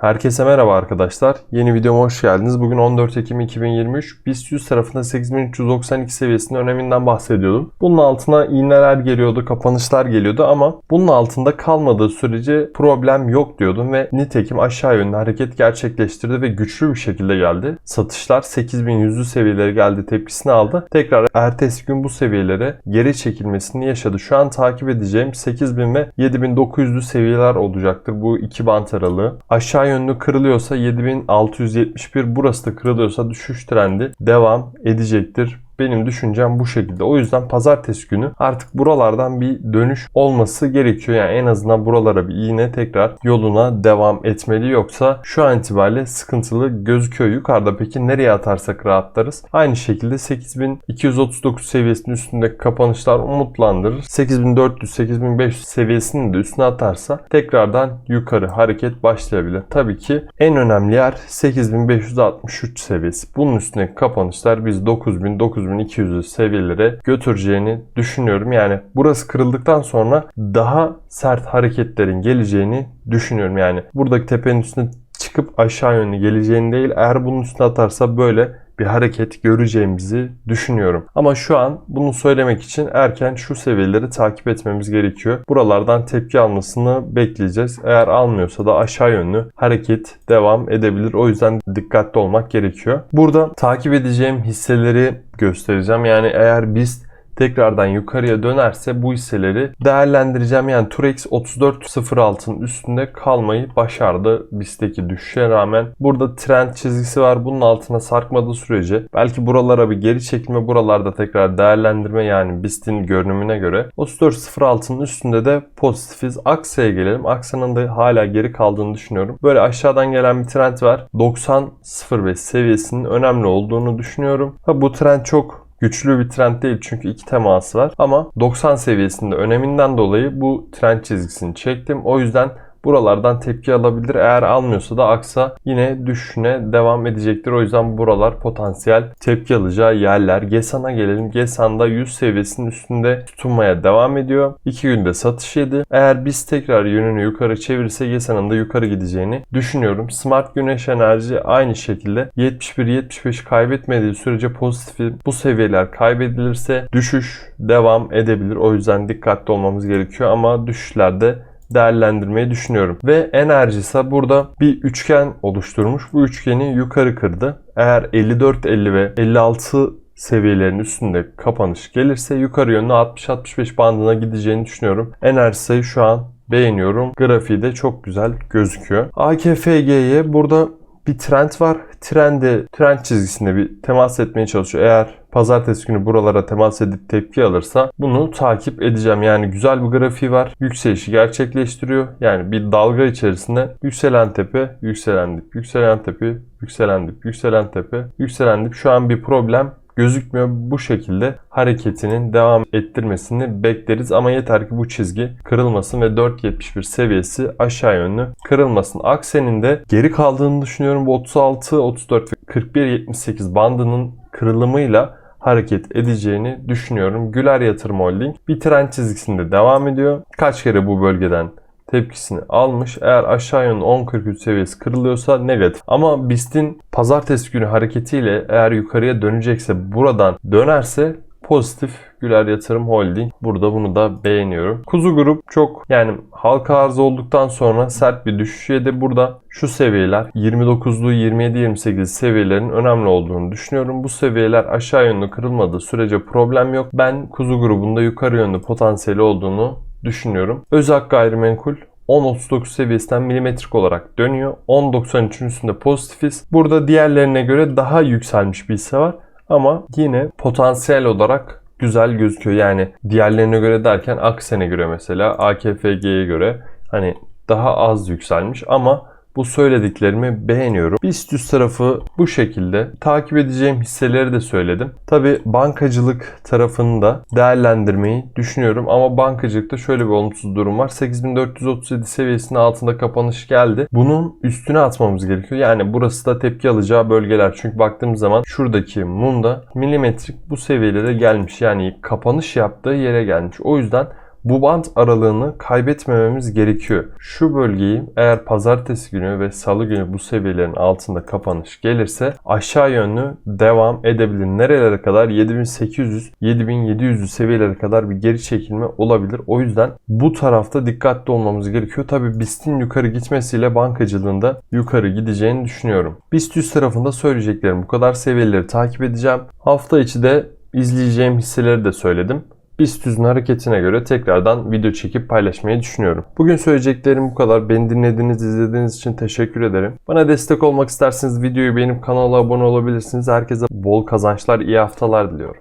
Herkese merhaba arkadaşlar. Yeni videoma hoş geldiniz. Bugün 14 Ekim 2023. BIST 100 tarafında 8392 seviyesinin öneminden bahsediyordum. Bunun altına iğneler geliyordu, kapanışlar geliyordu ama bunun altında kalmadığı sürece problem yok diyordum ve nitekim aşağı yönlü hareket gerçekleştirdi ve güçlü bir şekilde geldi. Satışlar 8100'lü seviyelere geldi, tepkisini aldı. Tekrar ertesi gün bu seviyelere geri çekilmesini yaşadı. Şu an takip edeceğim 8000 ve 7900'lü seviyeler olacaktır bu iki bant aralığı. Aşağı yönlü kırılıyorsa 7671 burası da kırılıyorsa düşüş trendi devam edecektir. Benim düşüncem bu şekilde. O yüzden pazartesi günü artık buralardan bir dönüş olması gerekiyor. Yani en azından buralara bir iğne tekrar yoluna devam etmeli. Yoksa şu an itibariyle sıkıntılı gözüküyor. Yukarıda peki nereye atarsak rahatlarız? Aynı şekilde 8239 seviyesinin üstündeki kapanışlar umutlandırır. 8400-8500 seviyesinin de üstüne atarsa tekrardan yukarı hareket başlayabilir. Tabii ki en önemli yer 8563 seviyesi. Bunun üstündeki kapanışlar biz 9000 9200 seviyelere götüreceğini düşünüyorum. Yani burası kırıldıktan sonra daha sert hareketlerin geleceğini düşünüyorum. Yani buradaki tepenin üstüne çıkıp aşağı yönlü geleceğini değil eğer bunun üstüne atarsa böyle bir hareket göreceğimizi düşünüyorum. Ama şu an bunu söylemek için erken şu seviyeleri takip etmemiz gerekiyor. Buralardan tepki almasını bekleyeceğiz. Eğer almıyorsa da aşağı yönlü hareket devam edebilir. O yüzden dikkatli olmak gerekiyor. Burada takip edeceğim hisseleri göstereceğim. Yani eğer biz tekrardan yukarıya dönerse bu hisseleri değerlendireceğim. Yani Turex 34.06'ın üstünde kalmayı başardı BIST'teki düşüşe rağmen. Burada trend çizgisi var. Bunun altına sarkmadığı sürece belki buralara bir geri çekilme buralarda tekrar değerlendirme yani BIST'in görünümüne göre 34.06'nın üstünde de pozitifiz. Aksa'ya gelelim. Aksa'nın da hala geri kaldığını düşünüyorum. Böyle aşağıdan gelen bir trend var. 90.05 seviyesinin önemli olduğunu düşünüyorum. Ha, bu trend çok güçlü bir trend değil çünkü iki teması var. Ama 90 seviyesinde öneminden dolayı bu trend çizgisini çektim. O yüzden buralardan tepki alabilir. Eğer almıyorsa da aksa yine düşüşüne devam edecektir. O yüzden buralar potansiyel tepki alacağı yerler. Gesan'a gelelim. Gesan'da 100 seviyesinin üstünde tutunmaya devam ediyor. 2 günde satış yedi. Eğer biz tekrar yönünü yukarı çevirirse Gesan'ın da yukarı gideceğini düşünüyorum. Smart Güneş Enerji aynı şekilde 71-75 kaybetmediği sürece pozitifi bu seviyeler kaybedilirse düşüş devam edebilir. O yüzden dikkatli olmamız gerekiyor ama düşüşlerde değerlendirmeyi düşünüyorum. Ve enerjisa burada bir üçgen oluşturmuş. Bu üçgeni yukarı kırdı. Eğer 54, 50 ve 56 seviyelerin üstünde kapanış gelirse yukarı yönlü 60-65 bandına gideceğini düşünüyorum. Enerjisa'yı şu an beğeniyorum. Grafiği de çok güzel gözüküyor. AKFG'ye burada bir trend var. Trendi, trend çizgisinde bir temas etmeye çalışıyor. Eğer pazartesi günü buralara temas edip tepki alırsa bunu takip edeceğim. Yani güzel bir grafiği var. Yükselişi gerçekleştiriyor. Yani bir dalga içerisinde yükselen tepe, yükselen dip, yükselen tepe, yükselen dip, yükselen tepe, yükselen dip. Şu an bir problem gözükmüyor. Bu şekilde hareketinin devam ettirmesini bekleriz ama yeter ki bu çizgi kırılmasın ve 4.71 seviyesi aşağı yönlü kırılmasın. Aksenin de geri kaldığını düşünüyorum. Bu 36, 34 ve 41.78 bandının kırılımıyla hareket edeceğini düşünüyorum. Güler Yatırım Holding bir trend çizgisinde devam ediyor. Kaç kere bu bölgeden tepkisini almış. Eğer aşağı yönlü 10.43 seviyesi kırılıyorsa negatif. Ama BIST'in pazartesi günü hareketiyle eğer yukarıya dönecekse buradan dönerse pozitif Güler Yatırım Holding. Burada bunu da beğeniyorum. Kuzu Grup çok yani halka arz olduktan sonra sert bir düşüş yedi. Burada şu seviyeler 29'lu 27-28 seviyelerin önemli olduğunu düşünüyorum. Bu seviyeler aşağı yönlü kırılmadığı sürece problem yok. Ben Kuzu grubunda yukarı yönlü potansiyeli olduğunu düşünüyorum. Özak gayrimenkul 10.39 seviyesinden milimetrik olarak dönüyor. 10.93'ün üstünde pozitifiz. Burada diğerlerine göre daha yükselmiş bir hisse var. Ama yine potansiyel olarak güzel gözüküyor. Yani diğerlerine göre derken Aksen'e göre mesela AKFG'ye göre hani daha az yükselmiş ama bu söylediklerimi beğeniyorum. BIST 100 tarafı bu şekilde. Takip edeceğim hisseleri de söyledim. Tabi bankacılık tarafını da değerlendirmeyi düşünüyorum. Ama bankacılıkta şöyle bir olumsuz durum var. 8437 seviyesinin altında kapanış geldi. Bunun üstüne atmamız gerekiyor. Yani burası da tepki alacağı bölgeler. Çünkü baktığımız zaman şuradaki mumda milimetrik bu seviyelere gelmiş. Yani kapanış yaptığı yere gelmiş. O yüzden bu bant aralığını kaybetmememiz gerekiyor. Şu bölgeyi eğer pazartesi günü ve salı günü bu seviyelerin altında kapanış gelirse aşağı yönlü devam edebilir. Nerelere kadar? 7800 7700 seviyelere kadar bir geri çekilme olabilir. O yüzden bu tarafta dikkatli olmamız gerekiyor. Tabi BIST'in yukarı gitmesiyle bankacılığında yukarı gideceğini düşünüyorum. BIST 100 tarafında söyleyeceklerim bu kadar seviyeleri takip edeceğim. Hafta içi de izleyeceğim hisseleri de söyledim. BIST 100'ün hareketine göre tekrardan video çekip paylaşmayı düşünüyorum. Bugün söyleyeceklerim bu kadar. Beni dinlediğiniz, izlediğiniz için teşekkür ederim. Bana destek olmak isterseniz videoyu beğenip kanala abone olabilirsiniz. Herkese bol kazançlar, iyi haftalar diliyorum.